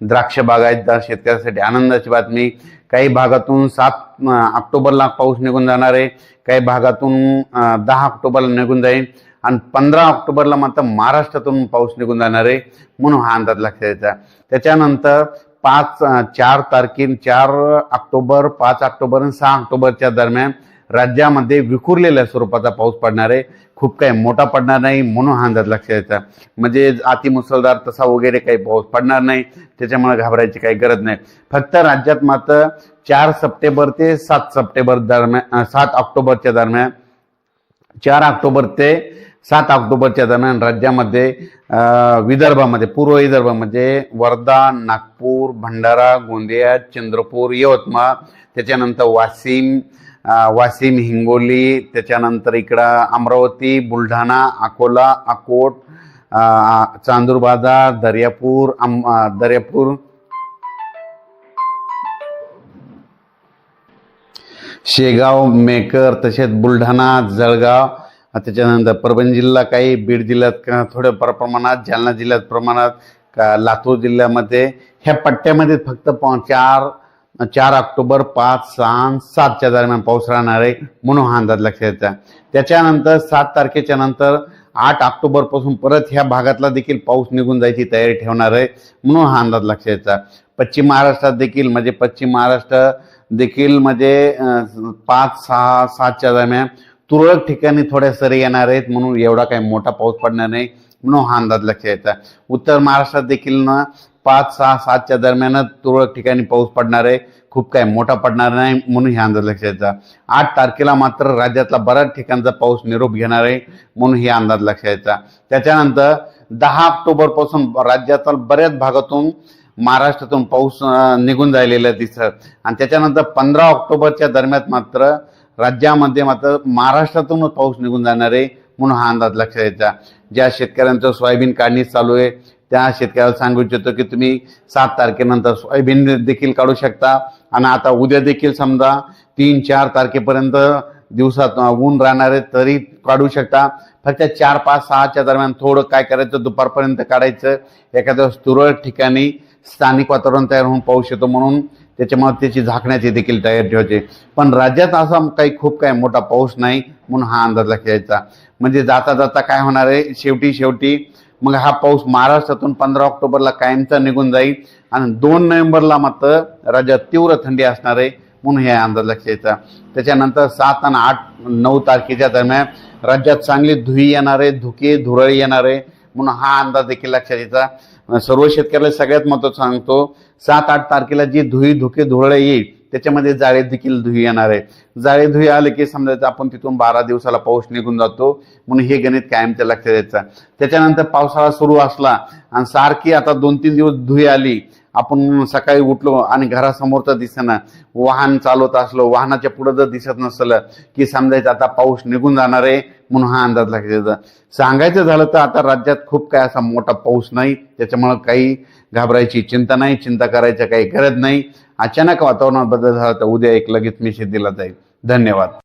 द्राक्ष बागायतदार शेतकऱ्यासाठी आनंदाची बातमी. काही भागातून सात ऑक्टोबरला पाऊस निघून जाणार आहे. काही भागातून दहा ऑक्टोबरला निघून जाईल. आणि पंधरा ऑक्टोबरला मात्र महाराष्ट्रातून पाऊस निघून जाणार आहे म्हणून हा अंदाज लक्षात यायचा त्याच्यानंतर पाच चार तारखे चार ऑक्टोबर पाच ऑक्टोबर आणि सहा ऑक्टोबरच्या दरम्यान राज्यामध्ये विखुरलेल्या स्वरूपाचा पाऊस पडणार आहे. खूप काही मोठा पडणार नाही म्हणून हा अंदाज लक्ष द्यायचा म्हणजे अतिमुसळधार तसा वगैरे काही पाऊस पडणार नाही त्याच्यामुळे घाबरायची काही गरज नाही. फक्त राज्यात मात्र चार सप्टेंबर ते सात सप्टेंबर दरम्यान सात ऑक्टोबरच्या दरम्यान चार ऑक्टोबर ते सात ऑक्टोबरच्या दरम्यान राज्यामध्ये विदर्भामध्ये पूर्व विदर्भामध्ये वर्धा नागपूर भंडारा गोंदिया चंद्रपूर यवतमाळ त्याच्यानंतर वाशिम वाशिम हिंगोली त्याच्यानंतर इकडं अमरावती बुलढाणा अकोला अकोट चांदूरबाजार दर्यापूर अम अं, दर्यापूर. शेगाव मेकर तसेच बुलढाणा जळगाव त्याच्यानंतर परभणी जिल्हा काही बीड जिल्ह्यात का थोड्या प्रमाणात जालना जिल्ह्यात प्रमाणात का लातूर जिल्ह्यामध्ये ह्या पट्ट्यामध्ये फक्त चार चार ऑक्टोबर पाच सहा सातच्या दरम्यान पाऊस राहणार आहे म्हणून हा अंदाज लक्षात यायचा त्याच्यानंतर सात तारखेच्या नंतर आठ ऑक्टोबरपासून परत ह्या भागातला देखील पाऊस निघून जायची तयारी ठेवणार आहे म्हणून हा अंदाज लक्षात यायचा पश्चिम महाराष्ट्रात देखील म्हणजे पश्चिम महाराष्ट्र देखील म्हणजे पाच सहा सातच्या दरम्यान तुरळक ठिकाणी थोड्या सरी येणार आहेत म्हणून एवढा काही मोठा पाऊस पडणार नाही म्हणून हा अंदाज लक्षात यायचा उत्तर महाराष्ट्रात देखील ना पाच सहा सातच्या दरम्यानच तुरळक ठिकाणी पाऊस पडणार आहे. खूप काही मोठा पडणार नाही म्हणून हे अंदाज लक्षात यायचा आठ तारखेला मात्र राज्यातला बऱ्याच ठिकाणचा पाऊस निरोप घेणार आहे म्हणून हे अंदाज लक्षात यायचा त्याच्यानंतर दहा ऑक्टोबरपासून राज्यातील बऱ्याच भागातून महाराष्ट्रातून पाऊस निघून राहिलेला दिसत आणि त्याच्यानंतर पंधरा ऑक्टोबरच्या दरम्यान मात्र राज्यामध्ये मात्र महाराष्ट्रातूनच पाऊस निघून जाणार आहे म्हणून हा अंदाज लक्षात यायचा ज्या शेतकऱ्यांचं सोयाबीन काढणी चालू आहे त्या शेतकऱ्याला सांगू इच्छितो की तुम्ही सात तारखेनंतर सोयाबीन देखील काढू शकता. आणि आता उद्या देखील समजा तीन चार तारखेपर्यंत दिवसात ऊन राहणार आहे तरी काढू शकता. फक्त चार पाच सहाच्या दरम्यान थोडं काय करायचं दुपारपर्यंत काढायचं. एखाद्या वेळेस तुरळक ठिकाणी स्थानिक वातावरण तयार होऊन पाऊस येतो म्हणून त्याच्यामुळे त्याची झाकण्याची देखील तयारी ठेवायची. पण राज्यात असा काही खूप काही मोठा पाऊस नाही म्हणून हा अंदाज लक्षात म्हणजे जाता जाता काय होणार आहे? शेवटी शेवटी मग हा पाऊस महाराष्ट्रातून पंधरा ऑक्टोबरला कायमचा निघून जाईल आणि दोन नोव्हेंबरला मात्र राज्यात तीव्र थंडी असणार आहे म्हणून हे अंदाज लक्षायचा त्याच्यानंतर सात आणि आठ नऊ तारखेच्या दरम्यान राज्यात चांगली धुई येणार आहे धुके धुरळी येणार आहे म्हणून हा अंदाज देखील लक्षात यायचा सर्व शेतकऱ्याला सगळ्यात महत्त्वाचं सांगतो सात आठ तारखेला जी धुई धुके धुळे येईल त्याच्यामध्ये जाळे देखील धुई येणार आहे. जाळे धुई आले की समजायचं आपण तिथून बारा दिवसाला पाऊस निघून जातो म्हणून हे गणित कायमच्या लक्षात यायचं. त्याच्यानंतर पावसाळा सुरू असला आणि सारखी आता दोन तीन दिवस धुई आली आपण सकाळी उठलो आणि घरासमोर तर दिसेना. वाहन चालवत असलो वाहनाच्या पुढं जर दिसत नसलं की समजायचं आता पाऊस निघून जाणार आहे म्हणून हा अंदाज लागेल सांगायचं झालं तर आता राज्यात खूप काय असा मोठा पाऊस नाही त्याच्यामुळं काही घाबरायची चिंता नाही चिंता करायची काही गरज नाही. अचानक वातावरणात बदल झाला तर उद्या एक लगेच मी दिला जाईल. धन्यवाद.